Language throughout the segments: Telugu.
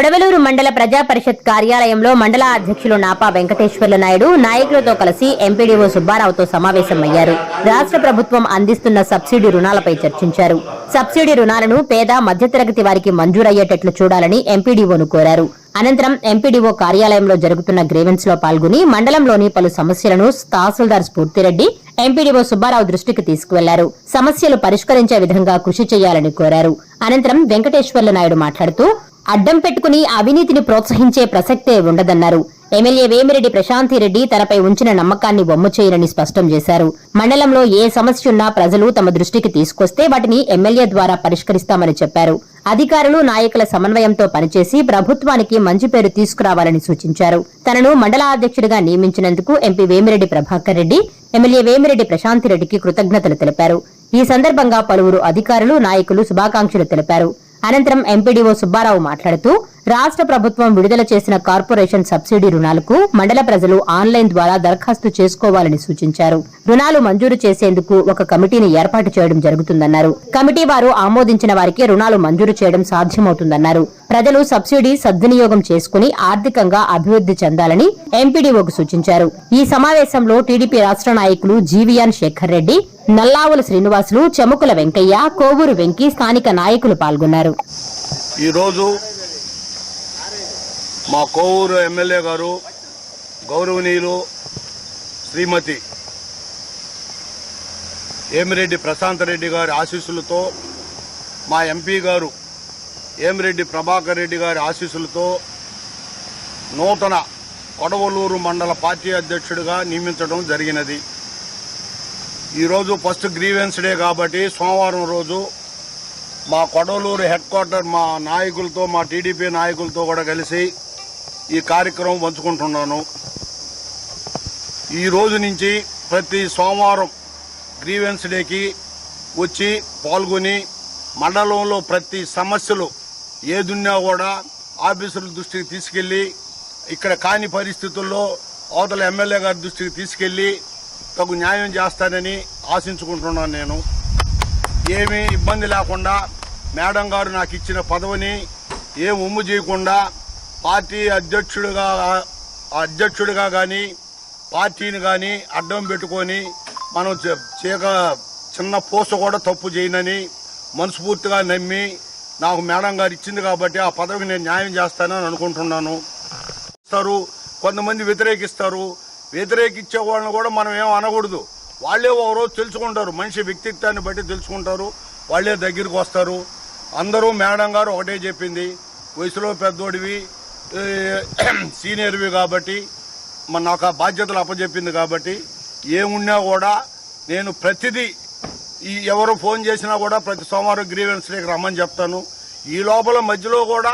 కొడవలూరు మండల ప్రజా పరిషత్ కార్యాలయంలో మండల అధ్యక్షులు నాపా వెంకటేశ్వర్ల నాయుడు నాయకులతో కలిసి ఎంపీడీఓ సుబ్బారావుతో సమావేశమయ్యారు. రాష్ట్ర ప్రభుత్వం అందిస్తున్న సబ్సిడీ రుణాలపై చర్చించారు. సబ్సిడీ రుణాలను పేద మధ్యతరగతి వారికి మంజూరయ్యేటట్లు చూడాలని ఎంపీడీఓను కోరారు. అనంతరం ఎంపీడీఓ కార్యాలయంలో జరుగుతున్న గ్రీవెన్స్లో పాల్గొని మండలంలోని పలు సమస్యలను తహసీల్దార్ స్ఫూర్తిరెడ్డి ఎంపీడీఓ సుబ్బారావు దృష్టికి తీసుకువెళ్ళారు. సమస్యలు పరిష్కరించే విధంగా కృషి చేయాలని కోరారు. అనంతరం వెంకటేశ్వర్ల నాయుడు మాట్లాడుతూ అడ్డం పెట్టుకుని అవినీతిని ప్రోత్సహించే ప్రసక్తే ఉండదన్నారు. ఎమ్మెల్యే వేమిరెడ్డి ప్రశాంతిరెడ్డి తనపై ఉంచిన నమ్మకాన్ని బొమ్మ చేయనని స్పష్టం చేశారు. మండలంలో ఏ సమస్య ఉన్నా ప్రజలు తమ దృష్టికి తీసుకొస్తే వాటిని ఎమ్మెల్యే ద్వారా పరిష్కరిస్తామని చెప్పారు. అధికారులు నాయకుల సమన్వయంతో పనిచేసి ప్రభుత్వానికి మంచి పేరు తీసుకురావాలని సూచించారు. తనను మండల అధ్యక్షుడిగా నియమించినందుకు ఎంపీ వేమిరెడ్డి ప్రభాకర్ రెడ్డి ఎమ్మెల్యే వేమిరెడ్డి ప్రశాంతిరెడ్డికి కృతజ్ఞతలు తెలిపారు. ఈ సందర్భంగా పలువురు అధికారులు నాయకులు శుభాకాంక్షలు తెలిపారు. అనంతరం ఎంపీడీఓ సుబ్బారావు మాట్లాడుతూ రాష్ట్ర ప్రభుత్వం విడుదల చేసిన కార్పొరేషన్ సబ్సిడీ రుణాలకు మండల ప్రజలు ఆన్లైన్ ద్వారా దరఖాస్తు చేసుకోవాలని సూచించారు. రుణాలు మంజూరు చేసేందుకు ఒక కమిటీని ఏర్పాటు చేయడం జరుగుతుందన్నారు. కమిటీ వారు ఆమోదించిన వారికి రుణాలు మంజూరు చేయడం సాధ్యమవుతుందన్నారు. ప్రజలు సబ్సిడీ సద్వినియోగం చేసుకుని ఆర్థికంగా అభివృద్ధి చెందాలని ఎంపీడీఓకు సూచించారు. ఈ సమావేశంలో టీడీపీ రాష్ట్ర నాయకులు జీవీఎన్ శేఖర్ రెడ్డి నల్లావుల శ్రీనివాసులు చెముకుల వెంకయ్య కోవూరు వెంకి స్థానిక నాయకులు పాల్గొన్నారు. ఈరోజు మా కోవూరు ఎమ్మెల్యే గారు గౌరవనీయులు శ్రీమతి ఏమిరెడ్డి ప్రశాంత్ రెడ్డి గారి ఆశీస్సులతో మా ఎంపీ గారు ఏమిరెడ్డి ప్రభాకర్ రెడ్డి గారి ఆశీస్సులతో నూతన కొడవలూరు మండల పార్టీ అధ్యక్షుడిగా నియమించడం జరిగినది. ఈరోజు ఫస్ట్ గ్రీవెన్స్ డే కాబట్టి సోమవారం రోజు మా కొడవలూరు హెడ్ క్వార్టర్ మా నాయకులతో మా టీడీపీ నాయకులతో కూడా కలిసి ఈ కార్యక్రమం పంచుకుంటున్నాను. ఈ రోజు నుంచి ప్రతి సోమవారం గ్రీవెన్స్ డేకి వచ్చి పాల్గొని మండలంలో ప్రతి సమస్యలు ఏదున్నా కూడా ఆఫీసుల దృష్టికి తీసుకెళ్ళి ఇక్కడ కాని పరిస్థితుల్లో అవతల ఎమ్మెల్యే గారి దృష్టికి తీసుకెళ్ళి తగు న్యాయం చేస్తానని ఆశించుకుంటున్నాను నేను. ఏమీ ఇబ్బంది లేకుండా మేడం గారు నాకు ఇచ్చిన పదవిని ఏం ఉమ్ము చేయకుండా పార్టీ అధ్యక్షుడిగా అధ్యక్షుడిగా కానీ పార్టీని కానీ అడ్డం పెట్టుకొని మనం చీక చిన్న పోస్ట్ కూడా తప్పు చేయనని మనస్ఫూర్తిగా నమ్మి నాకు మేడం గారు ఇచ్చింది కాబట్టి ఆ పదవికి నేను న్యాయం చేస్తానని అనుకుంటున్నాను. ఇస్తారు కొంతమంది వ్యతిరేకిస్తారు. వ్యతిరేకించే వాళ్ళని కూడా మనం ఏం అనకూడదు. వాళ్ళే ఒక రోజు తెలుసుకుంటారు. మనిషి వ్యక్తిత్వాన్ని బట్టి తెలుసుకుంటారు. వాళ్ళే దగ్గరికి వస్తారు. అందరూ మేడం గారు ఒకటే చెప్పింది. వయసులో పెద్దోడివి సీనియర్వి కాబట్టి మన నాకు ఆ బాధ్యతలు అప్పచెప్పింది కాబట్టి ఏమున్నా కూడా నేను ప్రతిదీ ఈ ఎవరు ఫోన్ చేసినా కూడా ప్రతి సోమవారం గ్రీవెన్స్ డేకి రమ్మని చెప్తాను. ఈ లోపల మధ్యలో కూడా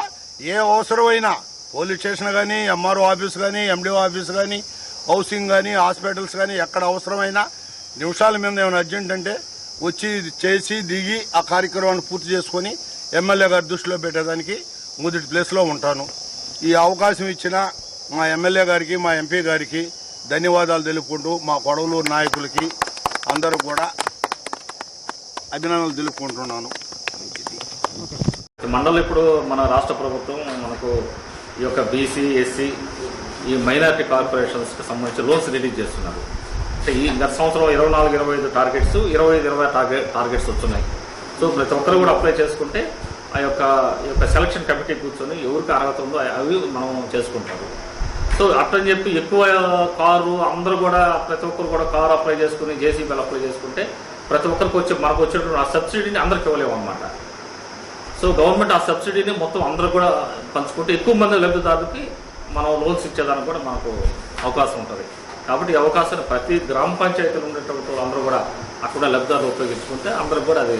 ఏ అవసరమైనా పోలీస్ స్టేషన్ కానీ ఎంఆర్ఓ ఆఫీస్ కానీ ఎండిఓ ఆఫీస్ కానీ హౌసింగ్ కానీ హాస్పిటల్స్ కానీ ఎక్కడ అవసరమైనా నిమిషాల మీద ఏమైనా అర్జెంట్ అంటే వచ్చి చేసి దిగి ఆ కార్యక్రమాన్ని పూర్తి చేసుకొని ఎమ్మెల్యే గారి దృష్టిలో పెట్టేదానికి మొదటి ప్లేస్లో ఉంటాను. ఈ అవకాశం ఇచ్చిన మా ఎమ్మెల్యే గారికి మా ఎంపీ గారికి ధన్యవాదాలు తెలుపుకుంటూ మా కొడవలూరు నాయకులకి అందరూ కూడా అభినందనలు తెలుపుకుంటున్నాను. మండలం ఇప్పుడు మన రాష్ట్ర ప్రభుత్వం మనకు ఈ యొక్క బీసీ ఎస్సీ ఈ మైనారిటీ కార్పొరేషన్స్కి సంబంధించి లోన్స్ రిలీజ్ చేస్తున్నారు. అంటే ఈ గత సంవత్సరం ఇరవై నాలుగు ఇరవై ఐదు టార్గెట్స్ ఇరవై ఐదు ఇరవై టార్గెట్ టార్గెట్స్ వస్తున్నాయి. సో ప్రతి ఒక్కరు కూడా అప్లై చేసుకుంటే ఆ యొక్క ఈ యొక్క సెలక్షన్ కమిటీ కూర్చొని ఎవరికి అర్హత ఉందో అవి మనం చేసుకుంటారు. సో అట్లని చెప్పి ఎక్కువ కారు అందరూ కూడా ప్రతి ఒక్కరు కూడా కారు అప్లై చేసుకుని జేసీబీలు అప్లై చేసుకుంటే ప్రతి ఒక్కరికి వచ్చే మనకు వచ్చేటువంటి ఆ సబ్సిడీని అందరికి ఇవ్వలేము అనమాట సో గవర్నమెంట్ ఆ సబ్సిడీని మొత్తం అందరూ కూడా పంచుకుంటే ఎక్కువ మంది లబ్ధిదారులకి మనం లోన్స్ ఇచ్చేదానికి కూడా మనకు అవకాశం ఉంటుంది. కాబట్టి ఈ అవకాశాన్ని ప్రతి గ్రామ పంచాయతీలో ఉండేటువంటి అందరూ కూడా అక్కడ లబ్ధిదారులు ఉపయోగించుకుంటే అందరికి కూడా అది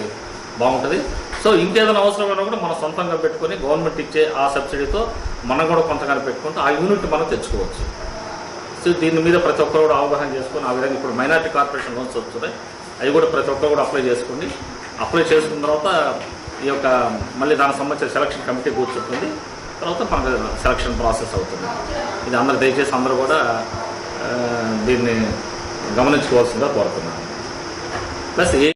బాగుంటుంది. సో ఇంకేదైనా అవసరమైనా కూడా మనం సొంతంగా పెట్టుకొని గవర్నమెంట్ ఇచ్చే ఆ సబ్సిడీతో మనం కూడా కొంతగానే పెట్టుకుంటే ఆ యూనిట్ మనం తెచ్చుకోవచ్చు. సో దీని మీద ప్రతి ఒక్కరు కూడా అవగాహన చేసుకొని ఆ విధంగా ఇప్పుడు మైనార్టీ కార్పొరేషన్ లోన్స్ వస్తున్నాయి. అవి కూడా ప్రతి ఒక్కరు కూడా అప్లై చేసుకోండి. అప్లై చేసుకున్న తర్వాత ఈ యొక్క మళ్ళీ దానికి సంబంధించిన సెలక్షన్ కమిటీ కూర్చుంటుంది తర్వాత మనకు సెలక్షన్ ప్రాసెస్ అవుతుంది. ఇది అందరు దయచేసి అందరూ కూడా దీన్ని గమనించుకోవాల్సిందిగా కోరుతున్నాను. ప్లస్ ఏ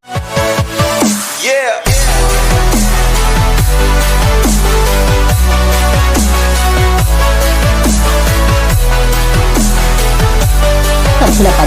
la paridad.